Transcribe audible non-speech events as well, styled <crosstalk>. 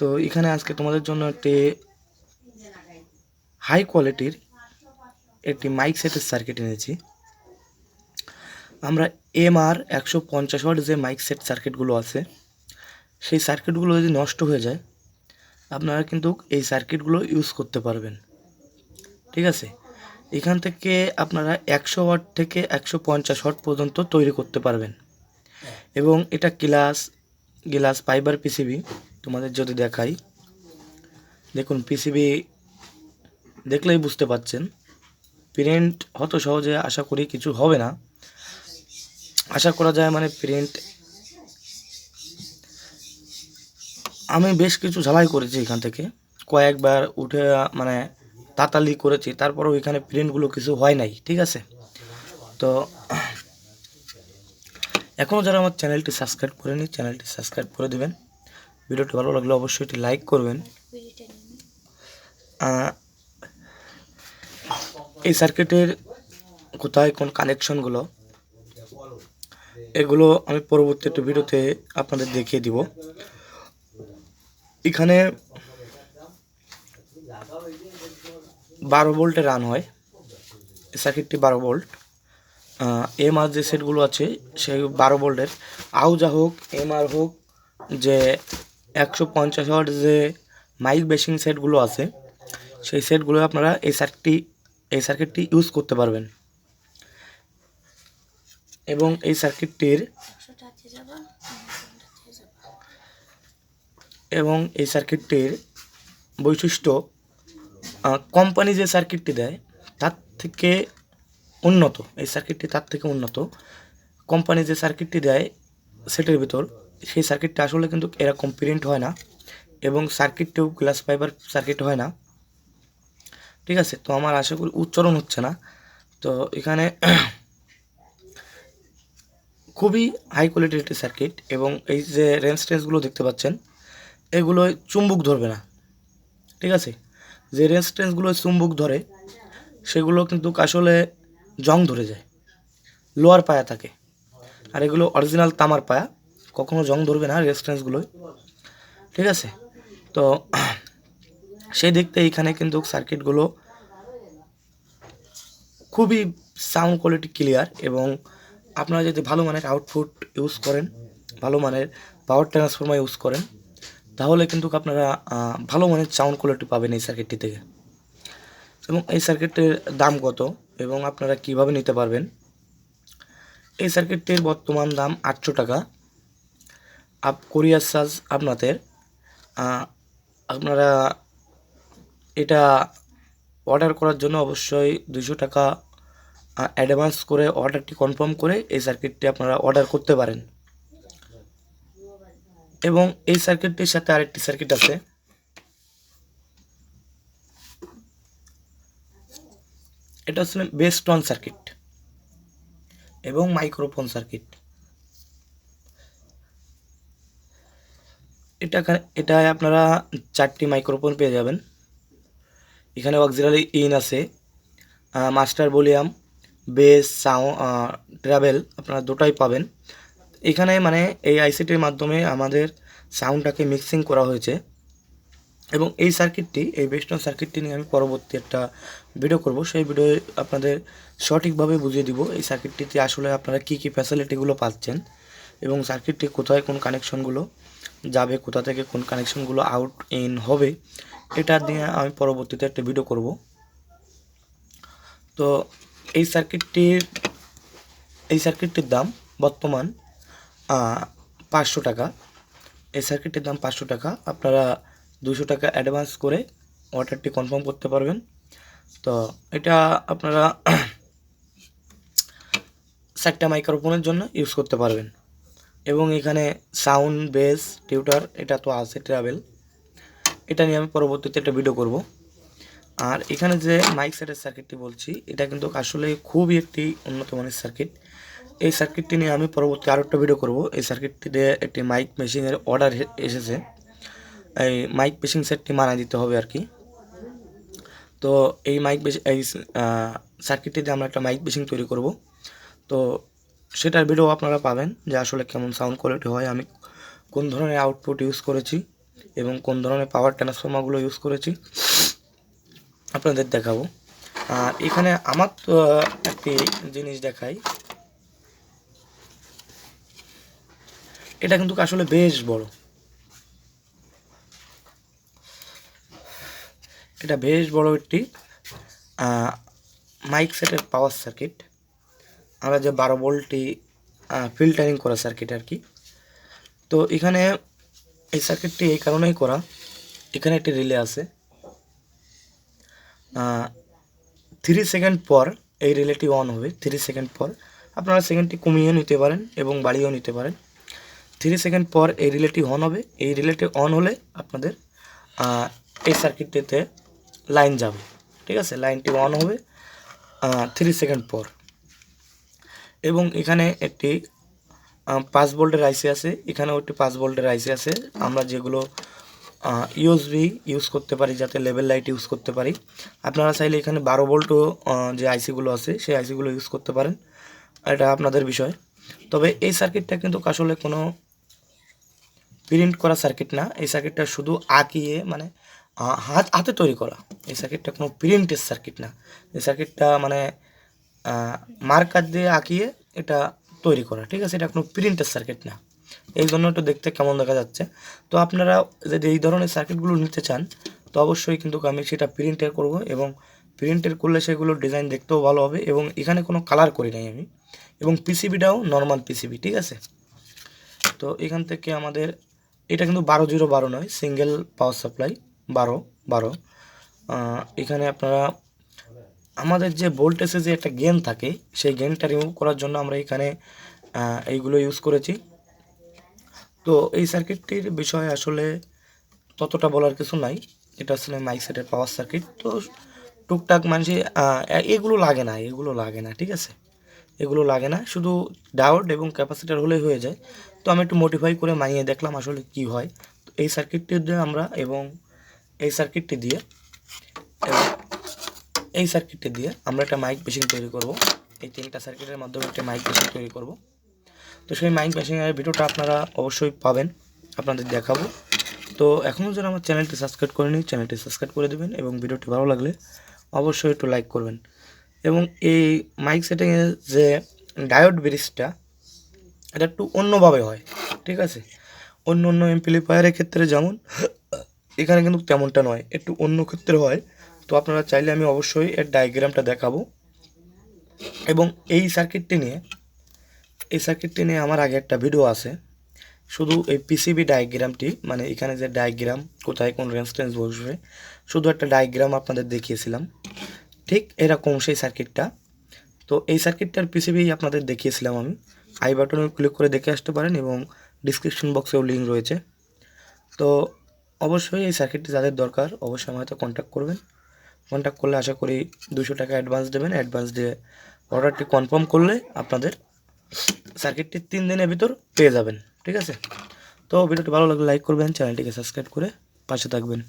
তো এখানে আজকে তোমাদের জন্য একটি হাই কোয়ালিটির একটি মাইক সেটের সার্কিট এনেছি। আমরা এম আর একশো পঞ্চাশ ওয়াট যে মাইক সেট সার্কিটগুলো আছে, সেই সার্কিটগুলো যদি নষ্ট হয়ে যায়, আপনারা কিন্তু এই সার্কিটগুলো ইউজ করতে পারবেন। ঠিক আছে? এখান থেকে আপনারা একশো ওয়াট থেকে একশো পঞ্চাশ ওয়াট পর্যন্ত তৈরি করতে পারবেন। এবং এটা গ্লাস গ্লাস ফাইবার পিসিবি তোমাদের যদি দেখাই, দেখুন পিসিবি দেখলেই বুঝতে পাচ্ছেন। প্রিন্ট হয়তো সহজে আশা করি কিছু হবে না। আশা করা যায় মানে প্রিন্ট আমি বেশ কিছু ঝালাই করেছি এখান থেকে। কয়েকবার উঠে মানে তাতালি করেছি, তারপরেও এখানে প্রিন্টগুলো কিছু হয় নাই, ঠিক আছে? তো এখনও যারা আমার চ্যানেলটি সাবস্ক্রাইব করেনি, চ্যানেলটি সাবস্ক্রাইব করে দেবেন। ভিডিওটি ভালো লাগলে অবশ্যই এটি লাইক করবেন। এই সার্কিটের কোথায় কোন কানেকশনগুলো, এগুলো আমি পরবর্তী একটা ভিডিওতে আপনাদের দেখিয়ে দিব। এখানে বারো ভোল্টে রান হয়। সার্কিটটি বারো ভোল্ট। এম আর যে সেটগুলো আছে, সেই বারো ভোল্টের। আউজা হোক, এম আর হোক, যে একশো পঞ্চাশ ওয়াট যে মাইক বেসিং সেটগুলো আছে, সেই সেটগুলো আপনারা এই সার্কিটটি এই সার্কিটটি ইউজ করতে পারবেন। এবং এই সার্কিটটির এবং এই সার্কিটটির বৈশিষ্ট্য কোম্পানি যে সার্কিটটি দেয়, তার থেকে উন্নত, এই সার্কিটটি তার থেকে উন্নত। কোম্পানি যে সার্কিটটি দেয়, সেটের ভিতর সেই সার্কিটটা আসলে কিন্তু এরকম প্রিন্ট হয় না এবং সার্কিটটিও গ্লাস ফাইবার সার্কিট হয় না। ঠিক আছে? তো আমার আশা করি উচ্চারণ হচ্ছে না। তো এখানে <clears throat> খুবই হাই কোয়ালিটির একটি সার্কিট এবং এই যে রেঞ্জ টেন্সগুলো দেখতে পাচ্ছেন, এগুলো চুম্বুক ধরবে না। ঠিক আছে? যে রেঞ্জ টেন্সগুলো চুম্বুক ধরে, সেগুলো কিন্তু আসলে জং ধরে যায়। লোয়ার পায়া থাকে। আর এগুলো অরিজিনাল তামার পায়া। কখনো জং ধরবে না রেজিস্ট্যান্সগুলোয় ঠিক আছে? তো <clears throat> সেই দেখতে এখানে কিন্তু সার্কিটগুলো খুবই সাউন্ড কোয়ালিটি ক্লিয়ার এবং আপনারা যদি ভালো মানের আউটপুট ইউজ করেন, ভালো মানের পাওয়ার ট্রান্সফর্মার ইউজ করেন, তাহলে কিন্তু আপনারা ভালো মানের সাউন্ড কোয়ালিটি পাবেন এই সার্কিটটি থেকে। এবং এই সার্কিটের দাম কত এবং আপনারা কীভাবে নিতে পারবেন? এই সার্কিটটির বর্তমান দাম আটশো টাকা। আপ কোরিয়ার চার্জ আপনাদের আপনারা এটা অর্ডার করার জন্য অবশ্যই দুশো টাকা অ্যাডভান্স করে অর্ডারটি কনফার্ম করে এই সার্কিটটি আপনারা অর্ডার করতে পারেন। এবং এই সার্কিটটির সাথে আরেকটি সার্কিট আছে। এটা হচ্ছে বেস্ট বেস্টন সার্কিট এবং মাইক্রোফোন সার্কিট এটা এটায় আপনারা চারটি মাইক্রোফোন পেয়ে যাবেন। এখানে অক্সিলারি ইন আছে master volume bass sound treble আপনারা দুটাই পাবেন। এখানে মানে এই আইসিটির মাধ্যমে আমাদের সাউন্ডটাকে মিক্সিং করা হয়েছে। এবং এই সার্কিটটি এই বেস্টন সার্কিটটি নিয়ে আমি পরবর্তী একটা ভিডিও করব। সেই ভিডিওয়ে আপনাদের সঠিকভাবে বুঝিয়ে দিব এই সার্কিটটিতে আসলে আপনারা কী কী ফ্যাসিলিটিগুলো পাচ্ছেন এবং সার্কিটটি কোথায়, কোন কানেকশনগুলো যাবে, কোথা থেকে কোন কানেকশনগুলো আউট ইন হবে, এটা দিয়ে আমি পরবর্তীতে একটা ভিডিও করব। তো এই সার্কিটটির এই সার্কিটটির দাম বর্তমান পাঁচশো টাকা। এই সার্কিটটির দাম পাঁচশো টাকা। আপনারা দুশো টাকা অ্যাডভান্স করে অর্ডারটি কনফার্ম করতে পারবেন। তো এটা আপনারা <clears throat> চারটা মাইক্রোফোনের জন্য ইউজ করতে পারবেন। এবং এখানে সাউন্ড বেস টিউটার এটা তো আছে ট্রাভেল এটা নিয়ে আমি পরবর্তীতে একটা ভিডিও করব। আর এখানে যে মাইক সেটের সার্কিটটি বলছি, এটা কিন্তু আসলে খুবই একটি উন্নত মানের সার্কিট এই সার্কিটটি নিয়ে আমি পরবর্তী আরও একটা ভিডিও করব। এই সার্কিটটিতে একটি মাইক মেশিনের অর্ডার এসেছে। এই মাইক মেশিন সেটটি মানা দিতে হবে আর কি তো এই মাইক এই সার্কিটটিতে আমরা একটা মাইক বেসিং তৈরি করব। তো সেটার ভিডিও আপনারা পাবেন যে আসলে কেমন সাউন্ড কোয়ালিটি হয়, আমি কোন ধরনের আউটপুট ইউজ করেছি এবং কোন ধরনের পাওয়ার ট্রান্সফর্মারগুলো ইউজ করেছি, আপনাদের দেখাবো। আর এখানে আমার তো একটি জিনিস দেখাই। এটা কিন্তু আসলে বেশ বড়। এটা বেশ বড় একটি মাইক সেটের পাওয়ার সার্কিট আমরা যে বারো ভোল্টটি ফিল্টারিং করা সার্কিট আর কি। তো এখানে এই সার্কিটটি এই কারণেই করা। এখানে একটি রিলে আছে। থ্রি সেকেন্ড পর এই রিলেটি অন হবে। থ্রি সেকেন্ড পর আপনারা সেকেন্ডটি কমিয়েও নিতে পারেন এবং বাড়িয়েও নিতে পারেন। থ্রি সেকেন্ড পর এই রিলেটি অন হবে। এই রিলেটি অন হলে আপনাদের এই সার্কিটটিতে লাইন যাবে। ঠিক আছে? লাইনটি অন হবে থ্রি সেকেন্ড পর। এবং এখানে একটি পাঁচ ভোল্টের আইসি আছে। এখানেও একটি পাঁচ ভোল্টের আইসি আছে। আমরা যেগুলো ইউএসবি ইউজ করতে পারি, যাতে লেভেল লাইট ইউজ করতে পারি। আপনারা চাইলে এখানে বারো ভোল্টও যে আইসিগুলো আছে, সেই আইসিগুলো ইউজ করতে পারেন। এটা আপনাদের বিষয়। তবে এই সার্কিটটা কিন্তু আসলে কোনো প্রিন্ট করা সার্কিট না। এই সার্কিটটা শুধু আঁকিয়ে মানে হাত, হাতে তৈরি করা। এই সার্কিটটা কোনো প্রিন্টের সার্কিট না। এই সার্কিটটা মানে মার্কার দিয়ে আঁকিয়ে এটা তৈরি করা, ঠিক আছে? এটা কোনো প্রিন্টের সার্কিট না। এই জন্য একটু দেখতে কেমন দেখা যাচ্ছে। তো আপনারা যদি এই ধরনের সার্কিটগুলো নিতে চান, তো অবশ্যই কিন্তু আমি সেটা প্রিন্টের করব এবং প্রিন্টের করলে সেগুলোর ডিজাইন দেখতেও ভালো হবে এবং এখানে কোনো কালার করি নাই আমি। এবং পিসিবিটাও নর্মাল পিসিবি ঠিক আছে? তো এখান থেকে আমাদের, এটা কিন্তু বারো জিরো বারো নয় সিঙ্গেল পাওয়ার সাপ্লাই বারো বারো। এখানে আপনারা আমাদের যে ভোল্টেজে যে একটা গেন থাকে, সেই গেনটা রিমুভ করার জন্য আমরা এখানে এইগুলো ইউজ করেছি। তো এই সার্কিটটির বিষয়ে আসলে ততটা বলার কিছু নাই। এটা আসলে মাইক সেটের পাওয়ার সার্কিট তো টুকটাক মানুষে এগুলো লাগে না, এগুলো লাগে না, ঠিক আছে? এগুলো লাগে না, শুধু ডায়োড এবং ক্যাপাসিটার হলেই হয়ে যায়। তো আমি একটু মডিফাই করে মানিয়ে দেখলাম আসলে কি হয়। তো এই সার্কিটটি দিয়ে আমরা এবং এই সার্কিটটি দিয়ে, এবং এই সার্কিটটি দিয়ে আমরা একটা মাইক মেশিন তৈরি করব। এই তিনটা সার্কিটের মাধ্যমে একটা মাইক মেশিন তৈরি করব। তো সেই মাইক মেশিনের ভিডিওটা আপনারা অবশ্যই পাবেন, আপনাদের দেখাবো। তো এখনও যারা আমার চ্যানেলটি সাবস্ক্রাইব করেনি, চ্যানেলটি সাবস্ক্রাইব করে দেবেন এবং ভিডিওটি ভালো লাগলে অবশ্যই একটু লাইক করবেন। এবং এই মাইক সেটিংয়ের যে ডায়োড ব্রিজটা এটা একটু অন্যভাবে হয়, ঠিক আছে? অন্য অন্য এমপ্লিফায়ারের ক্ষেত্রে যেমন, এখানে কিন্তু তেমনটা নয়, একটু অন্য ক্ষেত্রে হয়। তো আপনারা চাইলে আমি অবশ্যই এর ডায়াগ্রামটা দেখাবো। এবং এই সার্কিটটি নিয়ে, এই সার্কিটটি নিয়ে আমার আগে একটা ভিডিও আছে। শুধু এই পিসিবি ডায়াগ্রামটি মানে এখানে যে ডায়াগ্রাম কোথায় কোন রেঞ্জ বসবে, শুধু একটা ডায়াগ্রাম আপনাদের দেখিয়েছিলাম। ঠিক এরকম সেই সার্কিটটা তো এই সার্কিটটার পিসিবি আপনাদের দেখিয়েছিলাম আমি। আই বাটনে ক্লিক করে দেখে আসতে পারেন এবং ডিসক্রিপশন বক্সেও লিঙ্ক রয়েছে। তো অবশ্যই এই সার্কিটটি যাদের দরকার, অবশ্যই আমার কন্ট্যাক্ট করবেন। কন্ট্যাক্ট করলে আশা করি দুশো টাকা অ্যাডভান্স দেবেন। অ্যাডভান্স দিয়ে অর্ডারটি কনফার্ম করলে আপনাদের সার্কিটটি তিন দিনের ভিতর পেয়ে যাবেন। ঠিক আছে? তো ভিডিওটি ভালো লাগলে লাইক করবেন চ্যানেলটিকে সাবস্ক্রাইব করে পাশে থাকবেন।